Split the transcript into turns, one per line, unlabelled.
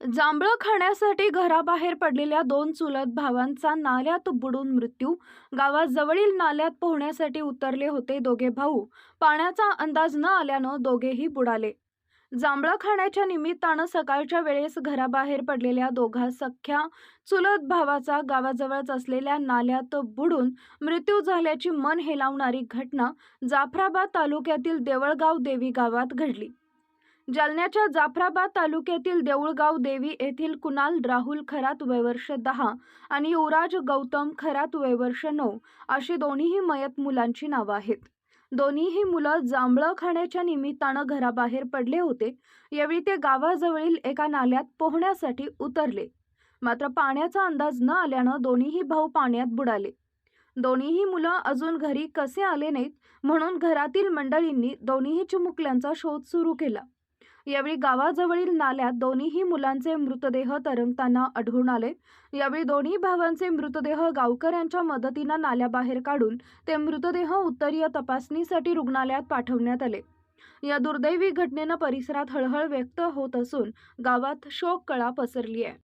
जांभळं खाण्यासाठी घराबाहेर पडलेल्या दोन चुलत भावांचा नाल्यात बुडून मृत्यू. गावाजवळील नाल्यात पोहण्यासाठी उतरले होते दोघे भाऊ. पाण्याचा अंदाज न आल्यानं दोघेही बुडाले. जांभळं खाण्याच्या निमित्तानं सकाळच्या वेळेस घराबाहेर पडलेल्या दोघा सख्या चुलत भावाचा गावाजवळच असलेल्या नाल्यात बुडून मृत्यू झाल्याची मन हेलावणारी घटना जाफराबाद तालुक्यातील देवळगाव देवी गावात घडली. जालन्याच्या जाफराबाद तालुक्यातील देऊळगाव देवी येथील कुणाल राहुल खरात वयवर्ष दहा आणि युवराज गौतम खरात वयवर्ष नऊ अशी दोन्हीही मयत मुलांची नावं आहेत. दोन्हीही मुलं जांभळं खाण्याच्या निमित्तानं घराबाहेर पडले होते. यावेळी ते गावाजवळील एका नाल्यात पोहण्यासाठी उतरले. मात्र पाण्याचा अंदाज न आल्यानं दोन्हीही भाऊ पाण्यात बुडाले. दोन्हीही मुलं अजून घरी कसे आले नाहीत म्हणून घरातील मंडळींनी दोन्हीही चिमुकल्यांचा शोध सुरू केला. यावेळी गावाजवळील नाल्यात दोन्हीही मुलांचे मृतदेह तरंगताना आढळून आले. यावेळी दोन्ही भावांचे मृतदेह गावकऱ्यांच्या मदतीनं नाल्याबाहेर काढून ते मृतदेह उत्तरीय तपासणीसाठी रुग्णालयात पाठवण्यात आले. या दुर्दैवी घटनेनं परिसरात हळहळ व्यक्त होत असून गावात शोककळा पसरली आहे